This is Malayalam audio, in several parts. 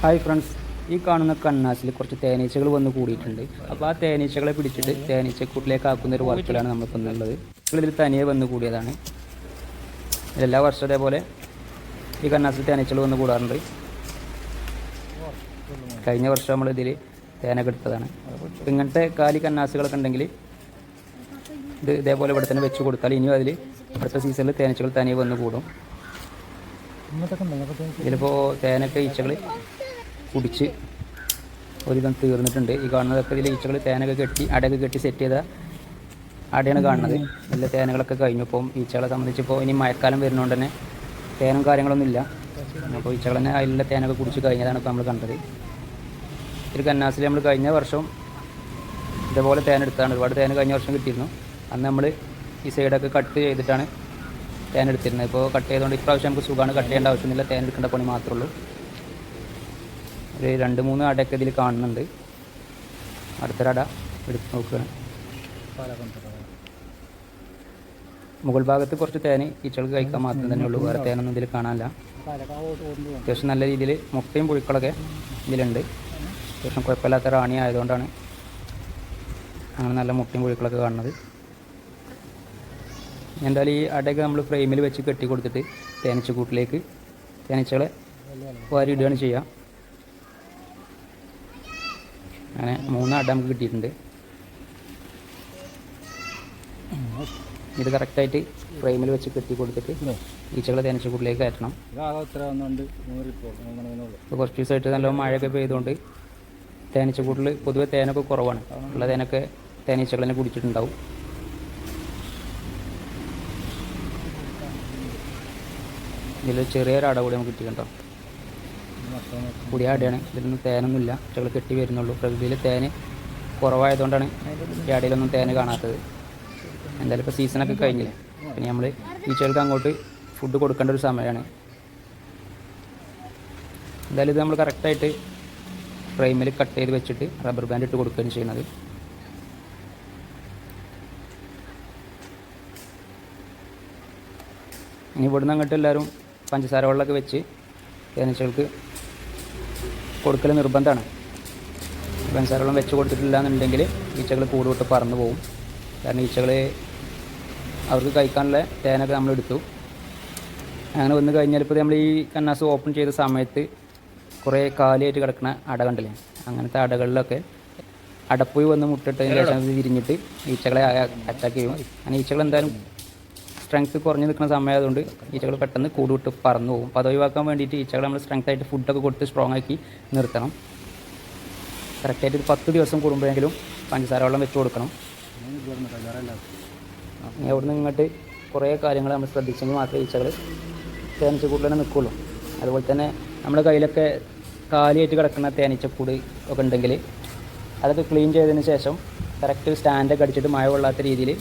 ഹായ് ഫ്രണ്ട്സ് ഈ കാണുന്ന കണ്ണാസിൽ കുറച്ച് തേനീച്ചകൾ വന്ന് കൂടിയിട്ടുണ്ട്. അപ്പോൾ ആ തേനീച്ചകളെ പിടിച്ചിട്ട് തേനീച്ചക്കൂട്ടിലേക്ക് ആക്കുന്ന ഒരു വർക്കിലാണ് നമ്മൾ ഉള്ളത് ഇതിൽ തനിയെ വന്ന് കൂടിയതാണ്. എല്ലാ വർഷവും അതേപോലെ ഈ കണ്ണാസിൽ തേനീച്ചകൾ വന്ന് കൂടാറുണ്ട്. കഴിഞ്ഞ വർഷം നമ്മൾ ഇതിൽ തേനൊക്കെ എടുത്തതാണ്. ഇങ്ങനത്തെ കാലി കന്നാസുകളൊക്കെ ഉണ്ടെങ്കിൽ ഇത് ഇതേപോലെ ഇവിടെ തന്നെ വെച്ച് കൊടുത്താൽ ഇനിയും അതിൽ അടുത്ത സീസണിൽ തേനീച്ചകൾ തനിയെ വന്ന് കൂടും. ഇതിലിപ്പോൾ തേനൊക്കെ ഈച്ചകൾ കുടിച്ച് ഒരുവിധം തീർന്നിട്ടുണ്ട്. ഈ കാണുന്നതൊക്കെ ഇതിൽ ഈച്ചകൾ തേനൊക്കെ കെട്ടി അടയൊക്കെ കെട്ടി സെറ്റ് ചെയ്ത അടയാണ് കാണുന്നത്. നല്ല തേനകളൊക്കെ കഴിഞ്ഞു. ഇപ്പം ഈച്ചകളെ സംബന്ധിച്ചിപ്പോൾ ഇനി മഴക്കാലം വരുന്നതുകൊണ്ട് തന്നെ തേനും കാര്യങ്ങളൊന്നും ഇല്ല. അപ്പോൾ ഈച്ചകൾ തന്നെ അതിലുള്ള തേനൊക്കെ കുടിച്ച് കഴിഞ്ഞതാണ് ഇപ്പോൾ നമ്മൾ കണ്ടത്. ഒരു കന്നാസിൽ നമ്മൾ കഴിഞ്ഞ വർഷം ഇതേപോലെ തേൻ എടുത്താണ്. ഒരുപാട് തേൻ കഴിഞ്ഞ വർഷം കിട്ടിയിരുന്നു. അന്ന് നമ്മൾ ഈ സൈഡൊക്കെ കട്ട് ചെയ്തിട്ടാണ് തേൻ എടുത്തിരുന്നത്. ഇപ്പോൾ കട്ട് ചെയ്തുകൊണ്ട് ഇപ്രാവശ്യം നമുക്ക് സുഖമാണ് കട്ട് ചെയ്യേണ്ട ആവശ്യമൊന്നുമില്ല തേൻ എടുക്കേണ്ട പണി മാത്രമേ ഉള്ളൂ. ഒരു രണ്ട് മൂന്ന് അടയൊക്കെ ഇതിൽ കാണുന്നുണ്ട്. അടുത്തൊരട എടുത്ത് നോക്കുകയാണ് മുകൾ ഭാഗത്ത് കുറച്ച് തേന് ഈച്ചകൾക്ക് കഴിക്കാൻ മാത്രം തന്നെ ഉള്ളൂ. വേറെ തേനൊന്നും ഇതിൽ കാണാനില്ല. അത്യാവശ്യം നല്ല രീതിയിൽ മുട്ടയും പുഴുക്കളൊക്കെ ഇതിലുണ്ട്. അത്യാവശ്യം കുഴപ്പമില്ലാത്ത റാണി ആയതുകൊണ്ടാണ് അങ്ങനെ നല്ല മുട്ടയും പുഴുക്കളൊക്കെ കാണുന്നത്. എന്തായാലും ഈ അടയൊക്കെ നമ്മൾ ഫ്രെയിമിൽ വെച്ച് കെട്ടി കൊടുത്തിട്ട് തേനീച്ചക്കൂട്ടിലേക്ക് തേനീച്ചകളെ വാരി ഇടുകയാണ് ചെയ്യുക. അങ്ങനെ മൂന്നാട് നമുക്ക് കിട്ടിയിട്ടുണ്ട്. ഇത് കറക്റ്റായിട്ട് ഫ്രെയിമിൽ വെച്ച് കെട്ടി കൊടുത്തിട്ട് ഈച്ചകളെ തേനീച്ചക്കൂട്ടിലേക്ക് കയറ്റണം. ഇപ്പോൾ കുറച്ച് ദിവസമായിട്ട് നല്ല മഴയൊക്കെ പെയ്തുകൊണ്ട് തേനീച്ചക്കൂട്ടിൽ പൊതുവെ തേനൊക്കെ കുറവാണ്. ഉള്ള തേനൊക്കെ തേനീച്ചകൾ തന്നെ കുടിച്ചിട്ടുണ്ടാവും. ഇതിൽ ചെറിയൊരു അട കൂടി നമുക്ക് കിട്ടിയിട്ടുണ്ടോ പുതിയ അടയാണ് ഇതിലൊന്നും തേനൊന്നുമില്ല. ഈച്ചകൾ കെട്ടി വരുന്നുള്ളൂ. പ്രകൃതിയിൽ തേന് കുറവായതുകൊണ്ടാണ് ചാടിയിലൊന്നും തേന് കാണാത്തത്. എന്തായാലും ഇപ്പോൾ സീസണൊക്കെ കഴിഞ്ഞില്ലേ? പിന്നെ നമ്മൾ ഈച്ചകൾക്ക് അങ്ങോട്ട് ഫുഡ് കൊടുക്കേണ്ട ഒരു സമയമാണ് എന്തായാലും ഇത് നമ്മൾ കറക്റ്റായിട്ട് ഫ്രെയിമിൽ കട്ട് ചെയ്ത് വെച്ചിട്ട് റബ്ബർ ബാൻഡ് ഇട്ട് കൊടുക്കുകയാണ് ചെയ്യുന്നത്. ഇനി ഇവിടുന്ന് അങ്ങോട്ട് എല്ലാവരും പഞ്ചസാര വെള്ളമൊക്കെ വെച്ച് തേനീച്ചകൾക്ക് കൊടുക്കൽ നിർബന്ധമാണ്. പഞ്ചസാര വെള്ളം വെച്ച് കൊടുത്തിട്ടില്ല എന്നുണ്ടെങ്കിൽ ഈച്ചകൾ കൂട് വിട്ട് പറന്നു പോകും കാരണം ഈച്ചകൾ അവർക്ക് കഴിക്കാനുള്ള തേനൊക്കെ നമ്മൾ എടുത്തു. അങ്ങനെ വന്ന് കഴിഞ്ഞാൽ ഇപ്പോൾ നമ്മൾ ഈ കന്നാസ് ഓപ്പൺ ചെയ്ത സമയത്ത് കുറേ കാലിയായിട്ട് കിടക്കുന്ന അട കണ്ടില്ലേ? അങ്ങനത്തെ അടകളിലൊക്കെ അടപ്പോയി വന്ന് മുട്ടിട്ടതിന് ശേഷം വിരിഞ്ഞിട്ട് ഈച്ചകളെ അറ്റാക്ക് ചെയ്യും. അങ്ങനെ ഈച്ചകൾ എന്തായാലും സ്ട്രെങ്ത് കുറഞ്ഞ് നിൽക്കുന്ന സമയമായതുകൊണ്ട് ഈച്ചകൾ പെട്ടെന്ന് കൂടുവിട്ട് പറന്നു പോകും. അപ്പോൾ അത് ഒഴിവാക്കാൻ വേണ്ടിയിട്ട് ഈച്ചകൾ നമ്മൾ സ്ട്രെങ്ത് ആയിട്ട് ഫുഡൊക്കെ കൊടുത്ത് സ്ട്രോങ് ആക്കി നിർത്തണം. കറക്റ്റായിട്ട് ഒരു പത്ത് ദിവസം കൂടുമ്പോഴെങ്കിലും പഞ്ചസാര വെള്ളം വെച്ച് കൊടുക്കണം. ഇനി അവിടുന്ന് ഇങ്ങോട്ട് കുറേ കാര്യങ്ങൾ നമ്മൾ ശ്രദ്ധിച്ചെങ്കിൽ മാത്രമേ ഈച്ചകൾ തേനീച്ചക്കൂട്ടിൽ തന്നെ നിൽക്കുള്ളൂ. അതുപോലെ തന്നെ നമ്മുടെ കയ്യിലൊക്കെ കാലിയായിട്ട് കിടക്കുന്ന തേനീച്ചക്കൂട് ഒക്കെ ഉണ്ടെങ്കിൽ അതൊക്കെ ക്ലീൻ ചെയ്തതിന് ശേഷം കറക്റ്റ് സ്റ്റാൻഡൊക്കെ അടിച്ചിട്ട് മഴ കൊള്ളാത്ത രീതിയിൽ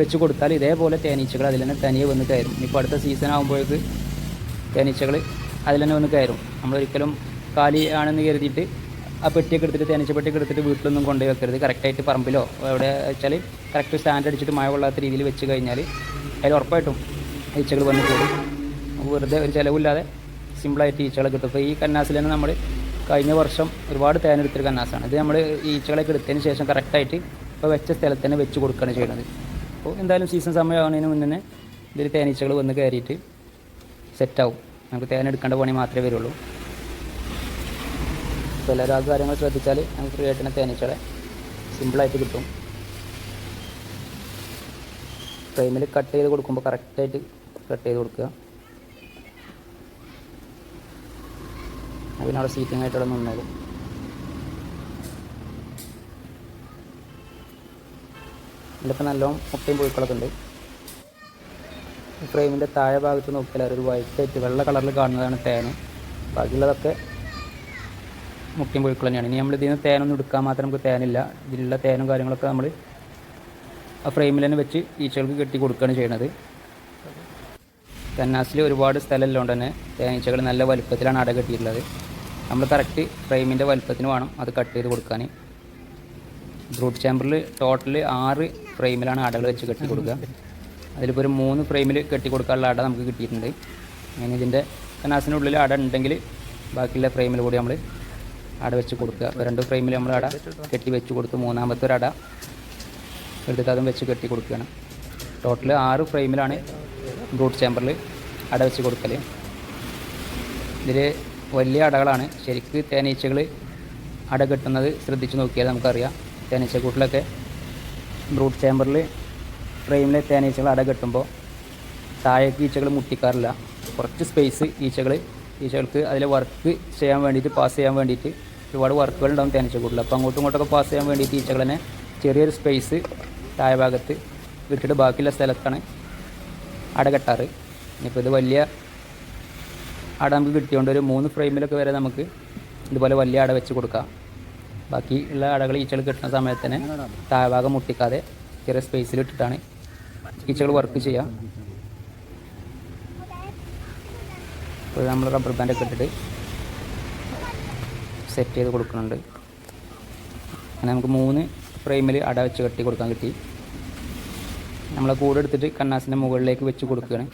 വെച്ച് കൊടുത്താൽ ഇതേപോലെ തേനീച്ചകൾ അതിൽ തന്നെ തനിയെ വന്ന് കയറും. ഇപ്പോൾ അടുത്ത സീസൺ ആകുമ്പോഴേക്ക് തേനീച്ചകൾ അതിൽ തന്നെ വന്ന് കയറും. നമ്മളൊരിക്കലും കാലി ആണെന്ന് കരുതിയിട്ട് ആ പെട്ടിയൊക്കെ എടുത്തിട്ട് തേനീച്ച പെട്ടിയൊക്കെ എടുത്തിട്ട് വീട്ടിലൊന്നും കൊണ്ടു വെക്കരുത്. കറക്റ്റായിട്ട് പറമ്പിലോ എവിടെ വെച്ചാൽ കറക്റ്റ് സ്റ്റാൻഡ് അടിച്ചിട്ട് മഴ കൊള്ളാത്ത രീതിയിൽ വെച്ച് കഴിഞ്ഞാൽ അതിൽ ഉറപ്പായിട്ടും ഈച്ചകൾ വന്ന് കൂടും. വെറുതെ ഒരു ചിലവില്ലാതെ സിമ്പിളായിട്ട് ഈച്ചകളെ കിട്ടും. അപ്പോൾ ഈ കന്നാസിൽ തന്നെ നമ്മൾ കഴിഞ്ഞ വർഷം ഒരുപാട് തേനെടുത്തൊരു കന്നാസാണ്. ഇത് നമ്മൾ ഈച്ചകളൊക്കെ എടുത്തതിന് ശേഷം കറക്റ്റായിട്ട് ഇപ്പോൾ വെച്ച സ്ഥലത്ത് തന്നെ വെച്ച് കൊടുക്കുകയാണ് ചെയ്യുന്നത്. അപ്പോൾ എന്തായാലും സീസൺ സമയമാകുന്നതിന് മുന്നേ ഇതിൽ തേനീച്ചകൾ വന്ന് കയറിയിട്ട് സെറ്റാവും നമുക്ക് തേൻ എടുക്കേണ്ട പണി മാത്രമേ വരുള്ളൂ. അപ്പോൾ എല്ലാവരും ആ കാര്യങ്ങൾ ശ്രദ്ധിച്ചാൽ നമുക്ക് ഫ്രീ ആയിട്ട് തേനീച്ചകളെ സിമ്പിളായിട്ട് കിട്ടും. ഫ്രെയിമിൽ കട്ട് ചെയ്ത് കൊടുക്കുമ്പോൾ കറക്റ്റായിട്ട് കട്ട് ചെയ്ത് കൊടുക്കുക. അതിനവിടെ സീറ്റിംഗ് ആയിട്ടുള്ള നിന്നോളും. ഇതിലിപ്പോൾ നല്ലോണം മുട്ടയും പുഴുക്കളൊക്കെ ഉണ്ട്. ഫ്രെയിമിന്റെ താഴെ ഭാഗത്ത് നോക്കിയാൽ ഒരു വൈറ്റ് ആയിട്ട് വെള്ള കളറിൽ കാണുന്നതാണ് തേന്. ബാക്കിയുള്ളതൊക്കെ മുട്ടയും പുഴുക്കൾ തന്നെയാണ്. ഇനി നമ്മൾ ഇതിൽ നിന്ന് തേനൊന്നും എടുക്കാൻ മാത്രം നമുക്ക് തേനില്ല. ഇതിലുള്ള തേനും കാര്യങ്ങളൊക്കെ നമ്മൾ ആ ഫ്രെയിമിൽ തന്നെ വെച്ച് ഈച്ചകൾക്ക് കെട്ടി കൊടുക്കുകയാണ് ചെയ്യുന്നത്. തെന്നാസിൽ ഒരുപാട് സ്ഥലമല്ലോണ്ട് തന്നെ തേനീച്ചകൾ നല്ല വലുപ്പത്തിലാണ് അട കെട്ടിയിട്ടുള്ളത്. നമ്മൾ കറക്റ്റ് ഫ്രെയിമിന്റെ വലുപ്പത്തിന് വേണം അത് കട്ട് ചെയ്ത് കൊടുക്കാൻ. ബ്രൂട്ട് ചാമ്പറിൽ ടോട്ടൽ ആറ് ഫ്രെയിമിലാണ് അടകൾ വെച്ച് കെട്ടി കൊടുക്കുക അതിലിപ്പോൾ ഒരു മൂന്ന് ഫ്രെയിമിൽ കെട്ടി കൊടുക്കാനുള്ള അട നമുക്ക് കിട്ടിയിട്ടുണ്ട്. അങ്ങനെ ഇതിന്റെ കനാസിനുള്ളിൽ അട ഉണ്ടെങ്കിൽ ബാക്കിയുള്ള ഫ്രെയിമിൽ കൂടി നമ്മൾ അട വെച്ച് കൊടുക്കുക. അപ്പോൾ രണ്ട് ഫ്രെയിമിൽ നമ്മൾ അട കെട്ടി വെച്ച് കൊടുത്ത് മൂന്നാമത്തെ ഒരു അട എടുത്തിട്ട് അതും വെച്ച് കെട്ടി കൊടുക്കുകയാണ്. ടോട്ടൽ ആറ് ഫ്രെയിമിലാണ് ബ്രൂട്ട് ചേമ്പറിൽ അട വെച്ച് കൊടുക്കൽ ഇതിൽ വലിയ അടകളാണ്. ശരിക്ക് തേനീച്ചകൾ അട കെട്ടുന്നത് ശ്രദ്ധിച്ച് നോക്കിയാൽ നമുക്കറിയാം. തേനീച്ചക്കൂട്ടിലൊക്കെ ബ്രൂട്ട് ചേമ്പറിൽ ഫ്രെയിമിലെ തേനീച്ചകൾ അട കെട്ടുമ്പോൾ താഴേക്ക് ഈച്ചകൾ മുട്ടിക്കാറില്ല. കുറച്ച് സ്പേസ് ഈച്ചകൾ ഈച്ചകൾക്ക് അതിൽ വർക്ക് ചെയ്യാൻ വേണ്ടിയിട്ട് പാസ് ചെയ്യാൻ വേണ്ടിയിട്ട് ഒരുപാട് വർക്കുകൾ ഉണ്ടാവും തേനീച്ചക്കൂട്ടിൽ അപ്പോൾ അങ്ങോട്ടും ഇങ്ങോട്ടൊക്കെ പാസ് ചെയ്യാൻ വേണ്ടിയിട്ട് ഈച്ചകൾ തന്നെ ചെറിയൊരു സ്പേസ് താഴെ ഭാഗത്ത് വിട്ടിട്ട് ബാക്കിയുള്ള സ്ഥലത്താണ് അട കെട്ടാറ്. ഇനിയിപ്പോൾ ഇത് വലിയ അട നമുക്ക് കിട്ടിയോണ്ട് ഒരു മൂന്ന് ഫ്രെയിമിലൊക്കെ വരെ നമുക്ക് ഇതുപോലെ വലിയ അട വെച്ച് കൊടുക്കാം. ബാക്കി ഉള്ള അടകൾ ഈച്ചകൾ കിട്ടുന്ന സമയത്ത് തന്നെ താഴ്ഭാഗം മുട്ടിക്കാതെ ചെറിയ സ്പേസിൽ ഇട്ടിട്ടാണ് ഈച്ചകൾ വർക്ക് ചെയ്യുക ഇപ്പോൾ നമ്മൾ റബ്ബർ ബാൻഡൊക്കെ ഇട്ടിട്ട് സെറ്റ് ചെയ്ത് കൊടുക്കുന്നുണ്ട്. അങ്ങനെ നമുക്ക് മൂന്ന് ഫ്രെയിമിൽ അട വെച്ച് കെട്ടി കൊടുക്കാൻ കിട്ടി. നമ്മൾ കൂടെ എടുത്തിട്ട് കണ്ണാസിന്റെ മുകളിലേക്ക് വെച്ച് കൊടുക്കുകയാണ്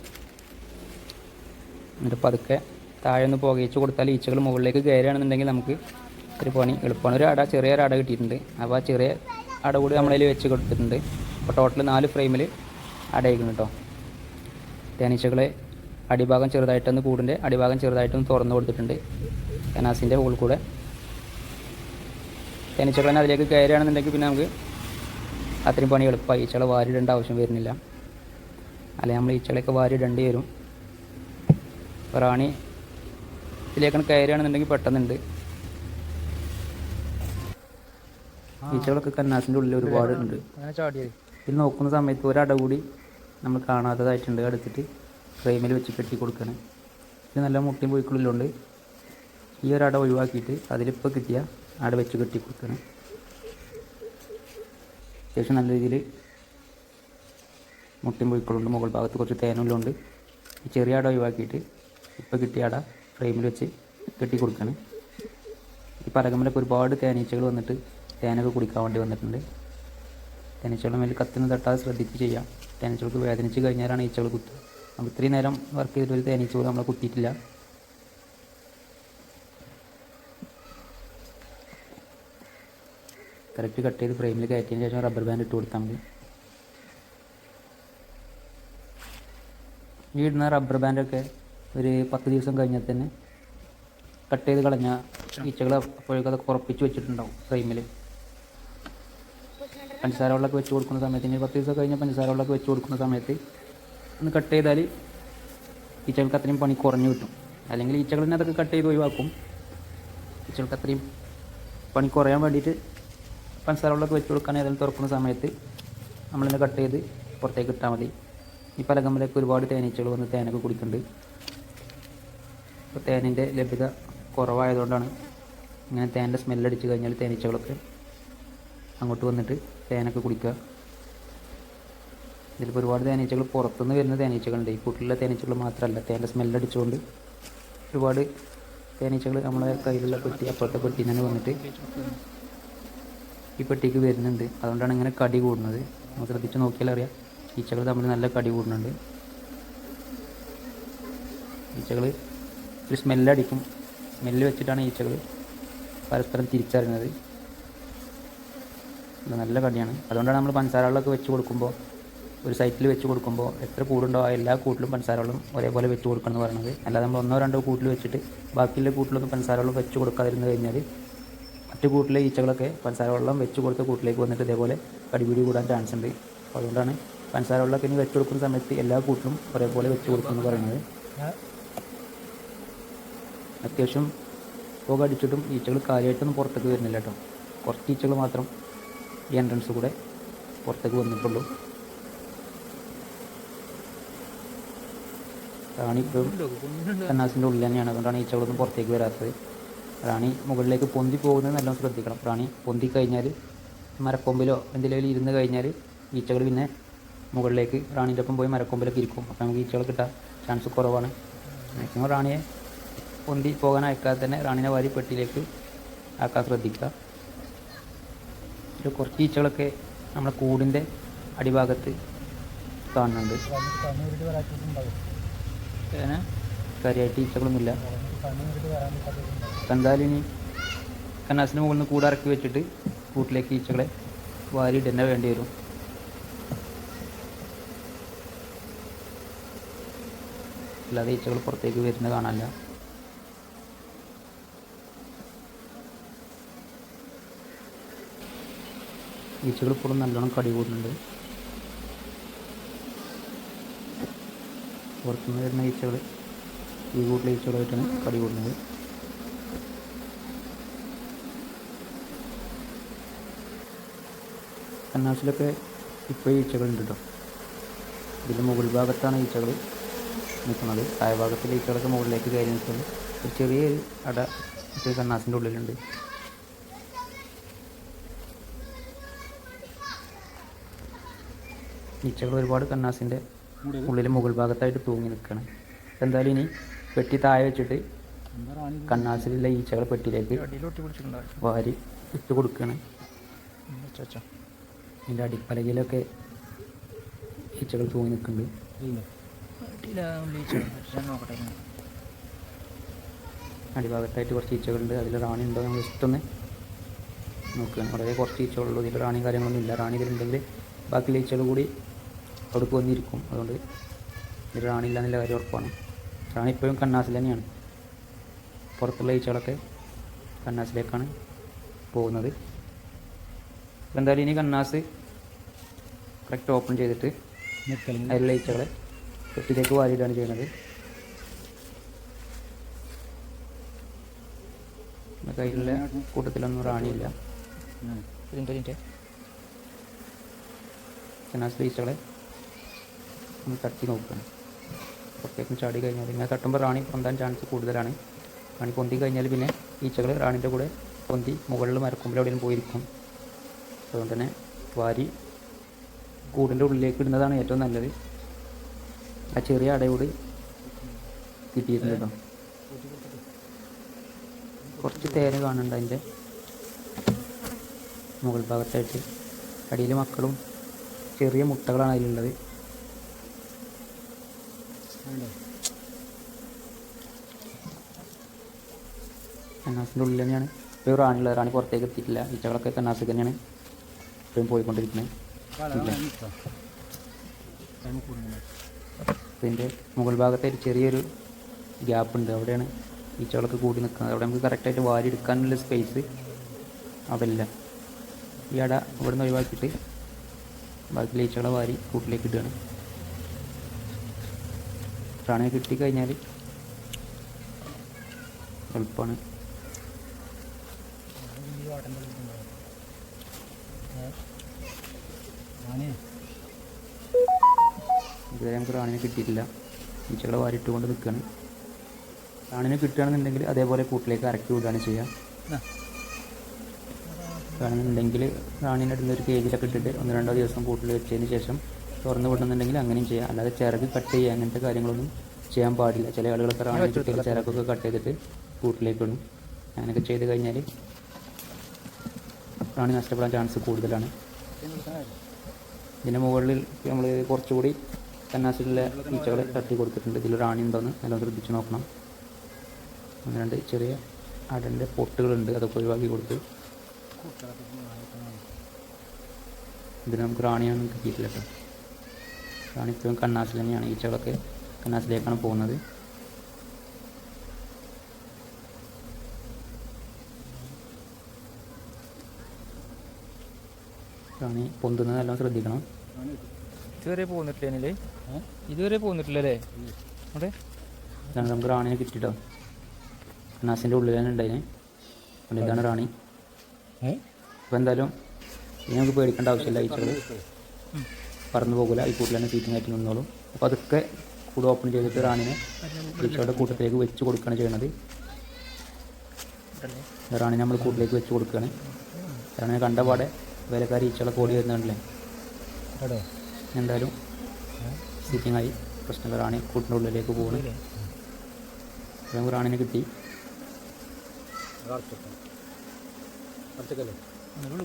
എന്നിട്ട് പതുക്കെ താഴെ ഒന്ന് പുകയിച്ച് കൊടുത്താൽ ഈച്ചകൾ മുകളിലേക്ക് കയറുകയാണെന്നുണ്ടെങ്കിൽ നമുക്ക് ഒരു പണി എളുപ്പമാണ്. ഒരു അട ചെറിയ ഒരു അട കിട്ടിയിട്ടുണ്ട്. അപ്പോൾ ആ ചെറിയ അട കൂടി നമ്മളതിൽ വെച്ച് കൊടുത്തിട്ടുണ്ട്. അപ്പോൾ ടോട്ടൽ നാല് ഫ്രെയിമിൽ അടയിക്കുന്നു കേട്ടോ തേനീച്ചകളെ അടിഭാഗം ചെറുതായിട്ടൊന്ന് കൂടിന്റെ അടിഭാഗം ചെറുതായിട്ടൊന്ന് തുറന്നു കൊടുത്തിട്ടുണ്ട്. കനാസിന്റെ ഹോൾ കൂടെ. തേനീച്ചകൾ തന്നെ അതിലേക്ക് കയറുകയാണെന്നുണ്ടെങ്കിൽ പിന്നെ നമുക്ക് അത്രയും പണി എളുപ്പമായി. ഈച്ചകളെ വാരിടേണ്ട ആവശ്യം വരുന്നില്ല. അല്ലെങ്കിൽ നമ്മൾ ഈച്ചകളെയൊക്കെ വാരിടേണ്ടി വരും. റാണി ഇതിലേക്കാണ് കയറുകയാണെന്നുണ്ടെങ്കിൽ പെട്ടെന്നുണ്ട്. ഈച്ചകളൊക്കെ കന്നാസിന്റെ ഉള്ളിൽ ഒരുപാട് ഉണ്ട്. ഇത് നോക്കുന്ന സമയത്ത് ഒരട കൂടി നമ്മൾ കാണാത്തതായിട്ടുണ്ട്. എടുത്തിട്ട് ഫ്രെയിമിൽ വെച്ച് കെട്ടി കൊടുക്കണം. ഇത് നല്ല മുട്ടിയും പോയിക്കുള്ളിലുണ്ട് ഈ ഒരു അട ഒഴിവാക്കിയിട്ട് അതിലിപ്പോൾ കിട്ടിയ അട വെച്ച് കെട്ടി കൊടുക്കണം. അത്യാവശ്യം നല്ല രീതിയിൽ മുട്ടിയും പോയിക്കുള്ളുണ്ട് മുകൾ ഭാഗത്ത് കുറച്ച് തേനുള്ളുണ്ട്. ഈ ചെറിയ അട ഒഴിവാക്കിയിട്ട് ഇപ്പോൾ കിട്ടിയ അട ഫ്രെയിമിൽ വെച്ച് കെട്ടി കൊടുക്കണം. ഈ പലകമ്മലൊക്കെ ഒരുപാട് തേനീച്ചകൾ വന്നിട്ട് തേനൊക്കെ കുടിക്കാൻ വേണ്ടി വന്നിട്ടുണ്ട്. തേനീച്ചകളുടെ മേൽ കത്തിന് തട്ടാതെ ശ്രദ്ധിച്ച് ചെയ്യാം. തേനീച്ചകൾക്ക് വേദനിച്ച് കഴിഞ്ഞാലാണ് ഈച്ചകൾ കുത്തുക. നമ്മൾ ഇത്രയും നേരം വർക്ക് ചെയ്തിട്ട് ഒരു തേനീച്ച പോലും നമ്മളെ കുത്തിയിട്ടില്ല. കറക്റ്റ് കട്ട് ചെയ്ത് ഫ്രെയിമിൽ കയറ്റിയതിന് ശേഷം റബ്ബർ ബാൻഡ് ഇട്ട് കൊടുത്താൽ മതി. ഈ ഇടുന്ന റബ്ബർ ബാൻഡൊക്കെ ഒരു പത്ത് ദിവസം കഴിഞ്ഞാൽ തന്നെ കട്ട് ചെയ്ത് കളഞ്ഞ ഈച്ചകൾ അപ്പോഴേക്കും അതൊക്കെ ഉറപ്പിച്ച് വെച്ചിട്ടുണ്ടാവും ഫ്രെയിമിൽ പഞ്ചസാര വെള്ളമൊക്കെ വെച്ച് കൊടുക്കുന്ന സമയത്ത് ഇനി പത്ത് ദിവസം കഴിഞ്ഞാൽ പഞ്ചസാര വെള്ളമൊക്കെ വെച്ച് കൊടുക്കുന്ന സമയത്ത് ഒന്ന് കട്ട് ചെയ്താൽ ഈച്ചകൾക്ക് അത്രയും പണി കുറഞ്ഞു കിട്ടും. അല്ലെങ്കിൽ ഈച്ചകൾ തന്നെ അതൊക്കെ കട്ട് ചെയ്ത് ഒഴിവാക്കും. ഈച്ചകൾക്ക് അത്രയും പണി കുറയാൻ വേണ്ടിയിട്ട് പഞ്ചസാര വെള്ളമൊക്കെ വെച്ച് കൊടുക്കാൻ ഏതെങ്കിലും തുറക്കുന്ന സമയത്ത് നമ്മളിന്ന് കട്ട് ചെയ്ത് പുറത്തേക്ക് ഇട്ടാൽ മതി. ഈ പലകമ്മലൊക്കെ ഒരുപാട് തേനീച്ചകൾ വന്ന് തേനൊക്കെ കുടിക്കുന്നുണ്ട്. അപ്പോൾ തേനിന്റെ ലഭ്യത കുറവായതുകൊണ്ടാണ് ഇങ്ങനെ തേന്റെ സ്മെല്ലടിച്ച് കഴിഞ്ഞാൽ തേനീച്ചകളൊക്കെ അങ്ങോട്ട് വന്നിട്ട് തേനൊക്കെ കുടിക്കുക. ഇതിലിപ്പോൾ ഒരുപാട് തേനീച്ചകൾ പുറത്തുനിന്ന് വരുന്ന തേനീച്ചകളുണ്ട്. ഈ കൂട്ടിലുള്ള തേനീച്ചകൾ മാത്രമല്ല തേന്റെ സ്മെല്ലടിച്ചുകൊണ്ട് ഒരുപാട് തേനീച്ചകൾ നമ്മളെ കയ്യിലുള്ള പെട്ടി അപ്പുറത്തെ പെട്ടിയിൽ തന്നെ വന്നിട്ട് ഈ പെട്ടിക്ക് വരുന്നുണ്ട്. അതുകൊണ്ടാണ് ഇങ്ങനെ കടി കൂടുന്നത്. നമ്മൾ ശ്രദ്ധിച്ച് നോക്കിയാൽ അറിയാം. ഈച്ചകൾ തമ്മിൽ നല്ല കടി കൂടുന്നുണ്ട്. ഈച്ചകൾ ഒരു സ്മെല്ലടിക്കും സ്മെല്ല് വെച്ചിട്ടാണ് ഈച്ചകൾ പരസ്പരം തിരിച്ചറിയുന്നത്. നല്ല കടിയാണ്. അതുകൊണ്ടാണ് നമ്മൾ പഞ്ചസാര വെള്ളമൊക്കെ വെച്ച് കൊടുക്കുമ്പോൾ ഒരു സൈറ്റിൽ വെച്ച് കൊടുക്കുമ്പോൾ എത്ര കൂടുണ്ടോ എല്ലാ കൂട്ടിലും പഞ്ചസാര വെള്ളം ഒരേപോലെ വെച്ച് കൊടുക്കണം എന്ന് പറയുന്നത്. അല്ലാതെ നമ്മൾ ഒന്നോ രണ്ടോ കൂട്ടിൽ വെച്ചിട്ട് ബാക്കിയുള്ള കൂട്ടിലൊന്നും പഞ്ചസാര വെള്ളം വെച്ച് കൊടുക്കാതിരുന്ന് കഴിഞ്ഞാൽ മറ്റു കൂട്ടിലെ ഈച്ചകളൊക്കെ പഞ്ചസാര വെള്ളം വെച്ച് കൊടുത്ത കൂട്ടിലേക്ക് വന്നിട്ട് ഇതേപോലെ കടിപിടി കൂടാൻ ചാൻസ് ഉണ്ട്. അപ്പോൾ അതുകൊണ്ടാണ് പഞ്ചസാര വെള്ളമൊക്കെ ഇനി വെച്ച് കൊടുക്കുന്ന സമയത്ത് എല്ലാ കൂട്ടിലും ഒരേപോലെ വെച്ച് കൊടുക്കുമെന്ന് പറയുന്നത്. അത്യാവശ്യം പുക അടിച്ചിട്ടും ഈച്ചകൾ കാര്യമായിട്ടൊന്നും പുറത്തേക്ക് വരുന്നില്ല കേട്ടോ. കുറച്ച് ഈച്ചകൾ മാത്രം ഈ എൻട്രൻസ് കൂടെ പുറത്തേക്ക് വന്നിട്ടുള്ളൂ. റാണി ഇപ്പോഴും കന്നാസിന്റെ ഉള്ളിൽ തന്നെയാണ്. അതുകൊണ്ടാണ് ഈച്ചകളൊന്നും പുറത്തേക്ക് വരാത്തത്. റാണി മുകളിലേക്ക് പൊന്തി പോകുന്നത് നല്ലോണം ശ്രദ്ധിക്കണം. റാണി പൊന്തി കഴിഞ്ഞാൽ മരക്കൊമ്പിലോ എന്തെങ്കിലും ഇരുന്ന് കഴിഞ്ഞാൽ ഈച്ചകൾ പിന്നെ മുകളിലേക്ക് റാണീന്റെ ഒപ്പം പോയി മരക്കൊമ്പിലൊക്കെ ഇരിക്കും. അപ്പോൾ നമുക്ക് ഈച്ചകൾ കിട്ടാൻ ചാൻസ് കുറവാണ്. മാക്സിമം റാണിയെ പൊന്തി പോകാൻ അയക്കാതെ തന്നെ റാണിനെ വാരി പെട്ടിയിലേക്ക് ആക്കാൻ ശ്രദ്ധിക്കുക. ഒരു കുറച്ച് ഈച്ചകളൊക്കെ നമ്മുടെ കൂടിന്റെ അടിഭാഗത്ത് കാണുന്നുണ്ട്. കാര്യമായിട്ട് ഈച്ചകളൊന്നുമില്ല. എന്തായാലും ഇനി കന്നാസിന് മുകളിൽ നിന്ന് കൂടിറക്കി വെച്ചിട്ട് കൂട്ടിലേക്ക് ഈച്ചകളെ വാരിയിട്ട് തന്നെ വേണ്ടി വരും. അല്ലാതെ ഈച്ചകൾ പുറത്തേക്ക് വരുന്നത് കാണാനില്ല. ഈച്ചകൾ ഇപ്പോഴും നല്ലോണം കടി കൂടുന്നുണ്ട്. പുറത്തുനിന്ന് വരുന്ന ഈച്ചകൾ ഈ കൂട്ടിലെ ഈച്ചകളായിട്ടാണ് കടി കൂടുന്നത്. കന്നാസിലൊക്കെ ഇപ്പോൾ ഈച്ചകളുണ്ട് കേട്ടോ ഇതിന്റെ മുകൾ ഭാഗത്താണ് ഈച്ചകൾ നിൽക്കുന്നത്. താഴ്ഭാഗത്തിലെ ഈച്ചകളൊക്കെ മുകളിലേക്ക് കയറി നിൽക്കുന്നത്. ഒരു ചെറിയ അട കന്നാസിന്റെ ഉള്ളിലുണ്ട്. ഈച്ചകൾ ഒരുപാട് കണ്ണാസിന്റെ ഉള്ളിൽ മുകൾ ഭാഗത്തായിട്ട് തൂങ്ങി നിൽക്കുകയാണ് എന്തായാലും ഇനി പെട്ടി താഴെ വെച്ചിട്ട് കണ്ണാസിലുള്ള ഈച്ചകൾ പെട്ടിയിലേക്ക് വാരി ഇട്ട് കൊടുക്കുകയാണ് ഇതിന്റെ അടിപ്പലകയിലൊക്കെ ഈച്ചകൾ തൂങ്ങി നിൽക്കുന്നുണ്ട് അടിഭാഗത്തായിട്ട് കുറച്ച് ഈച്ചകളുണ്ട്. അതിൽ റാണി ഉണ്ടോ നമ്മൾ ഒന്ന് നോക്കുകയാണ് വളരെ കുറച്ച് ഈച്ചകളുള്ളൂ ഇതിൽ റാണിയും കാര്യങ്ങളൊന്നും ഇല്ല. റാണി ഇതിലുണ്ടെങ്കിൽ ബാക്കിയുള്ള ഈച്ചകൾ കൂടി അവിടേക്ക് വന്നിരിക്കും. അതുകൊണ്ട് ഇതിൽ റാണി ഇല്ല എന്നുള്ള കാര്യം ഉറപ്പാണ്. റാണി ഇപ്പോഴും കണ്ണാസിൽ തന്നെയാണ്. പുറത്തുള്ള ഈച്ചകളൊക്കെ കണ്ണാസിലേക്കാണ് പോകുന്നത്. അപ്പോൾ എന്തായാലും ഇനി കണ്ണാസ് കറക്റ്റ് ഓപ്പൺ ചെയ്തിട്ട് അതിലുള്ള ഈച്ചകളെ പെട്ടിലേക്ക് വാരിയിടാണ് ചെയ്യുന്നത്. കയ്യിലുള്ള കൂട്ടത്തിലൊന്നും റാണിയില്ല കണ്ണാസിലെ ഈച്ചകളെ ഒന്ന് തട്ടി നോക്കുകയാണ് പുറത്തേക്കും ചാടി കഴിഞ്ഞാൽ ഇങ്ങനെ തട്ടുമ്പോൾ റാണി പൊന്താൻ ചാൻസ് കൂടുതലാണ്. റാണി പൊന്തി കഴിഞ്ഞാൽ പിന്നെ ഈച്ചകൾ റാണിന്റെ കൂടെ പൊന്തി മുകളിൽ മരക്കൊമ്പിൽ എവിടെയും പോയിരിക്കും. അതുകൊണ്ട് തന്നെ വാരി കൂടിന്റെ ഉള്ളിലേക്ക് ഇടുന്നതാണ് ഏറ്റവും നല്ലത്. ആ ചെറിയ അടയോട് കിട്ടിയിട്ടുണ്ട് കേട്ടോ. കുറച്ച് തേര കാണുന്നുണ്ട് അതിന്റെ മുകൾ ഭാഗത്തായിട്ട്. അടിയിൽ മക്കളും ചെറിയ മുട്ടകളാണ് അതിലുള്ളത്. കന്നാസിന്റെ ഉള്ളിൽ തന്നെയാണ്. ഇപ്പോൾ റാണിയുള്ളത് റാണി പുറത്തേക്ക് എത്തിയിട്ടില്ല. ഈച്ചകളൊക്കെ കണ്ണാസിൽ തന്നെയാണ് ഇപ്പോഴും പോയിക്കൊണ്ടിരിക്കുന്നത്. ഇതിന്റെ മുകൾ ഒരു ചെറിയൊരു ഗ്യാപ്പ് ഉണ്ട്. അവിടെയാണ് ഈച്ചകളൊക്കെ കൂടി നിൽക്കുന്നത്. അവിടെ നമുക്ക് കറക്റ്റായിട്ട് വാരി എടുക്കാനുള്ള സ്പേസ് അതല്ല. ഈ അട ഇവിടെ നിന്ന് ഒഴിവാക്കിയിട്ട് ബാക്കിയുള്ള ഈച്ചകളെ വാരി കൂട്ടിലേക്ക് ഇടുകയാണ്. റാണിയെ കിട്ടിക്കഴിഞ്ഞാൽ എളുപ്പമാണ്. ഇതുവരെ നമുക്ക് റാണിനെ കിട്ടിയിട്ടില്ല. ഈച്ചകളെ വാരിട്ട് കൊണ്ട് നിൽക്കുകയാണ് റാണിനെ കിട്ടുകയാണെന്നുണ്ടെങ്കിൽ അതേപോലെ കൂട്ടിലേക്ക് അരക്കി വിടുകയാണ് ചെയ്യുക വേണമെന്നുണ്ടെങ്കിൽ റാണീന്റെ അടുത്ത് ഒരു കേജിലൊക്കെ ഇട്ടിട്ട് ഒന്ന് രണ്ടോ ദിവസം കൂട്ടിൽ വെച്ചതിന് ശേഷം തുറന്ന് വിടുന്നുണ്ടെങ്കിൽ അങ്ങനെയും ചെയ്യാം. അല്ലാതെ ചിറക് കട്ട് ചെയ്യുക അങ്ങനത്തെ കാര്യങ്ങളൊന്നും ചെയ്യാൻ പാടില്ല. ചില ആളുകളൊക്കെ റാണി കിട്ടിയാൽ ചിറകൊക്കെ കട്ട് ചെയ്തിട്ട് കൂട്ടിലേക്ക് ഇടും. അങ്ങനെയൊക്കെ ചെയ്ത് കഴിഞ്ഞാൽ റാണി നഷ്ടപ്പെടാൻ ചാൻസ് കൂടുതലാണ്. ഇതിന്റെ മുകളിൽ നമ്മൾ കുറച്ചുകൂടി കന്നാസിലുള്ള ഈച്ചകൾ തട്ടി കൊടുത്തിട്ടുണ്ട്. ഇതിൽ റാണി ഉണ്ടോയെന്ന് നല്ലോണം ശ്രദ്ധിച്ച് നോക്കണം. ഒന്ന് രണ്ട് ചെറിയ അടന്റെ പൊട്ടുകളുണ്ട്. അതൊക്കെ ഒഴിവാക്കി കൊടുത്ത്. ഇതിന് നമുക്ക് റാണിയാണെന്ന് കിട്ടിയിട്ടില്ല കേട്ടോ. റാണി ഇപ്പോഴും കണ്ണാസിൽ തന്നെയാണ്. ഈച്ചകളൊക്കെ കണ്ണാസിലേക്കാണ് പോകുന്നത്. റാണി പൊന്തുന്നത് എല്ലാം ശ്രദ്ധിക്കണം. ഇതുവരെ പോന്നിട്ടില്ലേ ഇതുവരെ പോന്നിട്ടില്ലല്ലേ? അവിടെ? ഇതാണ് നമുക്ക് റാണിനെ കിട്ടിട്ടോ. കണ്ണാസിന്റെ ഉള്ളിൽ തന്നെ ഉണ്ടായിന്. അതുകൊണ്ട് ഇതാണ് റാണി. അപ്പോൾ എന്തായാലും ഇനി നമുക്ക് പേടിക്കേണ്ട ആവശ്യമില്ല ഈച്ചകൾ പറന്നു പോകില്ല ഈ കൂട്ടിൽ തന്നെ സീറ്റിംഗ് ആയിട്ട് നിന്നോളും. അപ്പോൾ അതൊക്കെ കൂട് ഓപ്പൺ ചെയ്തിട്ട് റാണിനെ ഈച്ചകളുടെ കൂട്ടത്തിലേക്ക് വെച്ച് കൊടുക്കുകയാണ് ചെയ്യുന്നത്. റാണിനെ നമ്മൾ കൂട്ടിലേക്ക് വെച്ച് കൊടുക്കുകയാണ്. റാണിനെ കണ്ട പാടെ വേലക്കാരി ഈച്ചകളെ കോടി വരുന്നുണ്ടല്ലേ? എന്തായാലും സീറ്റിംഗ് ആയി. പ്രശ്നമില്ല റാണി കൂട്ടിന്റെ ഉള്ളിലേക്ക് പോകണം അപ്പോൾ നമുക്ക് റാണിനെ കിട്ടി.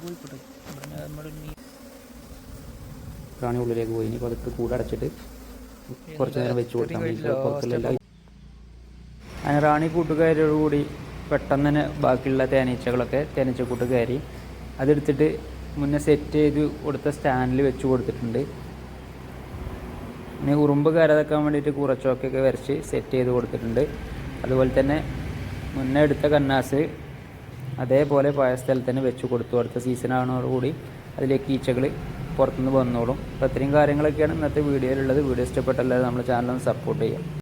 പോയിക്കോട്ടെ. റാണി ഉള്ളിലേക്ക് പോയി. ഇനി പതുക്കെ കൂടെ അടച്ചിട്ട് കുറച്ച് നേരം വെച്ച് കൊടുത്താൽ മതി. പുറത്തുള്ള അങ്ങനെ റാണി കൂട്ടുകാരോടുകൂടി പെട്ടെന്ന് തന്നെ ബാക്കിയുള്ള തേനീച്ചകളൊക്കെ തേനീച്ചക്കൂട്ട് കയറി. അതെടുത്തിട്ട് മുന്നേ സെറ്റ് ചെയ്ത് കൊടുത്ത സ്റ്റാൻഡിൽ വെച്ച് കൊടുത്തിട്ടുണ്ട്. ഇനി ഉറുമ്പ് കയറാതെക്കാൻ വേണ്ടിയിട്ട് കുറച്ചൊക്കെ വരച്ച് സെറ്റ് ചെയ്ത് കൊടുത്തിട്ടുണ്ട്. അതുപോലെ തന്നെ മുന്നേ എടുത്ത കന്നാസ് അതേപോലെ പഴയ സ്ഥലത്ത് തന്നെ വെച്ച് കൊടുത്തു. അടുത്ത സീസൺ ആകുന്നതോടുകൂടി അതിലേക്ക് ഈച്ചകൾ പുറത്തുനിന്ന് വന്നോളും. അപ്പോൾ ഇത്രയും കാര്യങ്ങളൊക്കെയാണ് ഇന്നത്തെ വീഡിയോയിലുള്ളത്. വീഡിയോ ഇഷ്ടപ്പെട്ടല്ലാതെ നമ്മുടെ ചാനൽ ഒന്ന് സപ്പോർട്ട് ചെയ്യാം